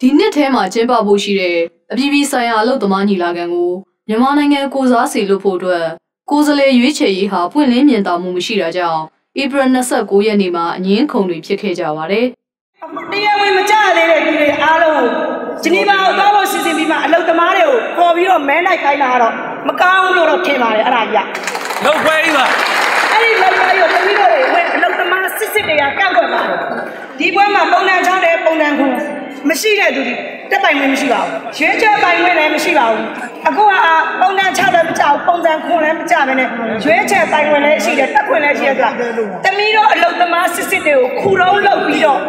ဒီနှစ်ထဲမှာကျင်းပဖို့ရှိတဲ့အပြည်ပြည်ဆိုင်ရာအလုပ်သမားညီလာခံကိုမြန်မာနိုင်ငံကိုစားစီလို့ဖို့အတွက်ကိုယ်စားလှယ်ရွေးချယ်ရေးဟာပွင့်လင်းမြင်သာမှုမရှိတာကြောင့်ဧပြီ29ရက်နေ့မှာအငင်းခုန်တွေဖြစ်ခဲ့ကြပါတယ်။တရားဝင်မကြသေးတဲ့ပြည်တွေအားလုံးကိုဂျနီဗာကိုသွားဖို့စီစဉ်ပြီးမှအလုပ်သမားတွေကိုပေါ်ပြီးတော့မဲလိုက်ခိုင်းတာကတော့မကောင်းလို့တော့ထင်ပါတယ်အဲ့ဒါကြီးကလောက်ခွဲကြီးပါ အဲ့ဒီလောက်ပါရောတပီးတော့တွေဝင်အလုပ်သမားစစ်စစ်တွေကကောက်ွက်ပါတယ်ဒီပွဲမှာပုံစံချောင်းတဲ့ပုံစံခု မရှိတဲ့သူတွေတက်ပိုင်ဝင်မရှိပါဘူးရွေးချယ်ပိုင်ဝင်လည်းမရှိပါဘူးအခုကပုံစံချတဲ့မကြောက်ပုံစံခွန်လည်းမကြဘဲနဲ့ရွေးချယ်ပိုင်ဝင်လည်းရှိတယ်တက်ခွင်လည်းရှိတယ်ဆိုတာတမီးတော့အလုပ်သမားစစ်စစ်တွေကိုခူတော့လောက်ပြီးတော့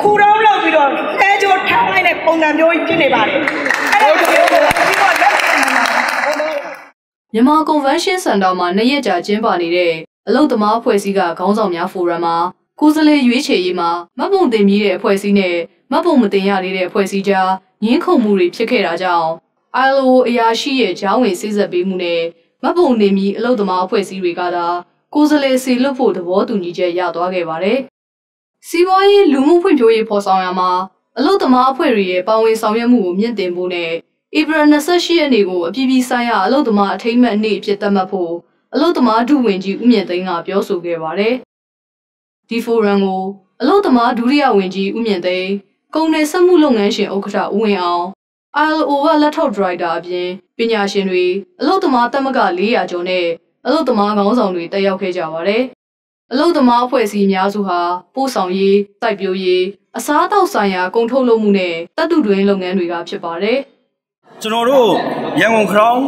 ခူတော့လောက်ပြီးတော့အဲကြိုထောင်းလိုက်တဲ့ပုံစံမျိုးကြီးဖြစ်နေပါတယ်အဲ့ဒါမျိုးကိုပြီးတော့လက်ခံနေတာမြန်မာ Convention Center မှာနှစ်ရက်ကြာကျင်းပနေတဲ့အလုပ်သမားအဖွဲ့အစည်းကခေါင်းဆောင်များဖိုရမ်မှာကိုယ်စားလှယ်ရွေးချယ်ရေးမှာမတ်ပုံတင်ပြီးတဲ့အဖွဲ့အစည်းနဲ့ မတ်ပုံမတင်ရသေးတဲ့အဖွဲ့အစည်းကြားငင်းခုန်မှုတွေဖြစ်ခဲ့တာကြောင့် ILO အရာရှိရဲ့ဂျောင်းဝင်စိစက်ပေးမှုနဲ့မတ်ပုံတင်ပြီးအလုပ်သမားအဖွဲ့အစည်းတွေကသာကိုယ်စားလှယ်စီလွတ်ဖို့သဘောတူညီချက်ရသွားခဲ့ပါတယ်။စီးပွားရေးလူမှုဖွံ့ဖြိုးရေးဖော်ဆောင်ရမှာအလုပ်သမားအဖွဲ့တွေရဲ့ပါဝင်ဆောင်ရွက်မှုကိုမြင့်တင်ဖို့နဲ့ဧပြီ28ရက်နေ့ကိုအပြည်ပြည်ဆိုင်ရာအလုပ်သမားအထိမ်းအမှတ်နေ့အဖြစ်သတ်မှတ်ဖို့အလုပ်သမားဒုဝန်ကြီးဦးမြင့်သိန်းကပြောဆိုခဲ့ပါတယ်။ဒီဖိုရမ်ကိုအလုပ်သမားဒုတိယဝန်ကြီးဦးမြင့်သိန်း ကုန်နယ်စက်မှုလုပ်ငန်းရှင်ဥက္ကဋ္ဌဦးဝင်းအောင် ILO ကလက်ထောက်ဒရိုက်တာအပြင်ပညာရှင်တွေအလုပ်သမားတက်မက400ကျော်နဲ့အလုပ်သမားခေါင်းဆောင်တွေတက်ရောက်ခဲ့ကြပါတယ်။အလုပ်သမားအဖွဲ့အစည်းအများစုဟာပို့ဆောင်ရေး၊စိုက်ပျိုးရေးအစားအသောက်ဆိုင်ရာကုန်ထုတ်လုပ်မှုနဲ့တပ်တုတွင်းလုပ်ငန်းတွေကဖြစ်ပါတယ်။ကျွန်တော်တို့ရန်ကုန်ခရောင်း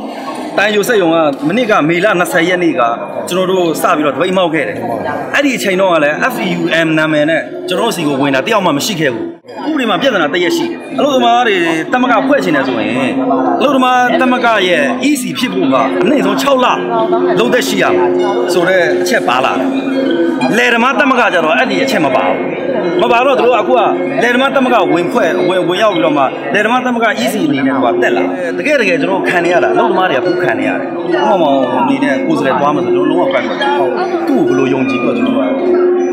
တန်ယူစက်ရုံကမနစ်ကမေလ20ရက်နေ့ကကျွန်တော်တို့စပြီးတော့ဒပိတ်မောက်ခဲ့တယ်။အဲ့ဒီအချိန်တော့ကလည်း FUM နာမည်နဲ့ကျွန်တော်တို့စီကိုဝင်တာတယောက်မှမရှိခဲ့ဘူး။ဥပဒေမှာပြဿနာတရက်ရှိတယ်။အလို့သမားတွေတမကဖွဲ့ချင်တယ်ဆိုရင်အလို့သမားတမကရဲ့ EC ဖြစ်ဖို့ကအနည်းဆုံး6လလုံးသက်ရှိရမှာဆိုတော့အချက်ပါလာတယ်။လေဓမ္မတမကကြတော့အဲ့ဒီအချက်မပါဘူး။ မပါတော့တို့အခုကလေဓမ္မတမကဝင်ဖွဲ့ဝင်ဝင်ရောက်ပြီးတော့မှလေဓမ္မတမက EC အနေနဲ့ကတက်လာတကယ်တကယ်ကျွန်တော်ခံနေရတာအလုပ်သမားတွေကခုခံနေရတယ်။ဟောမောင်အနေနဲ့ကိုယ်စလဲသွားမှဆိုကျွန်တော်လုံးဝကိုက်မှာဟုတ်သူ့ကိုဘယ်လိုယုံကြည်တော့ကျွန်တော်ကလို့မှလဲ